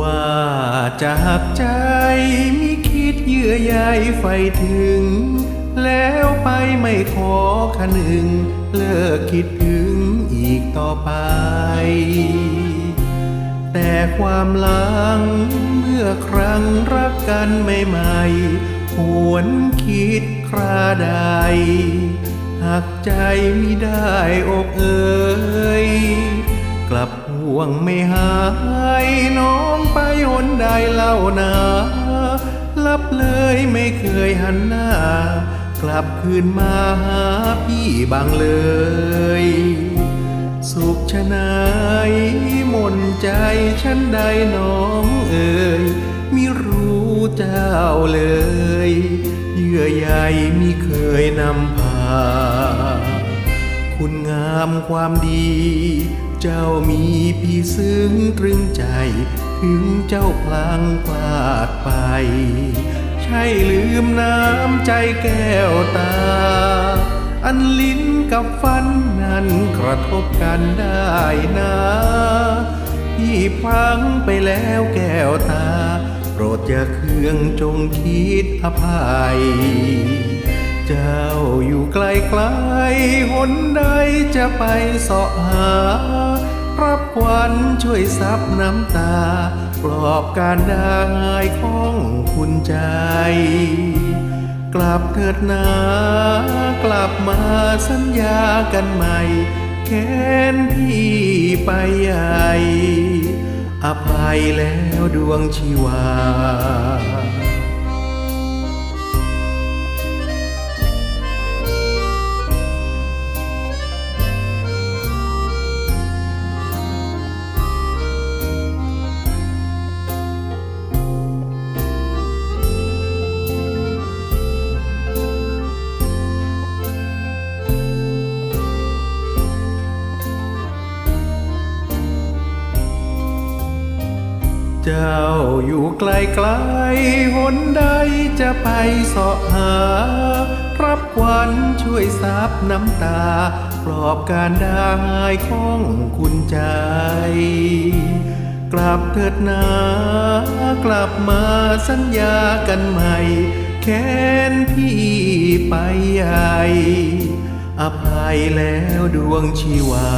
ว่าจากใจมิคิดเยื่อใยไฟถึง แล้วไปไม่ขอขนึง เลิกคิดถึงอีกต่อไป แต่ความหลังเมื่อครั้งรักกันใหม่ๆหวนคิดคราใดหักใจมิได้อกเอ่ยกลับ ห่วงไม่หายน้องไปหนใดเล่านาลับเลยไม่เคยหันหน้า กลับคืนมาหาพี่บางเลย สุขชะนายมนใจฉันใดน้องเอ่ยมิรู้เจ้าเลย เยื่อใยมิเคยนำพา คุณงามความดี เจ้ามีพี่ซึ้งตรึงใจ ถึงเจ้าพลางพลาดไป ใช่ลืมน้ำใจแก้วตา อันลิ้นกับฟันนั้นกระทบกันได้นะพี่พลังไปแล้วแก้วตา โปรดอย่าเคืองจงคิดอภัย เจ้าอยู่ไกลไกลหนใดจะไปเสาะหารับควันช่วยซับน้ำตา ปลอบการได้ของคุณใจ กลับเถิดนากลับมาสัญญากันใหม่ แค้นพี่ไปใหญ่อภัยแล้วดวงชีวา เจ้าอยู่ไกลไกลหนใดจะไปสาะหา รับควันช่วยซับน้ำตา ปลอบการได้ของคุณใจ กลับเถิดนากลับมาสัญญากันใหม่ แค้นพี่ไปใหญ่อภัยแล้วดวงชีวา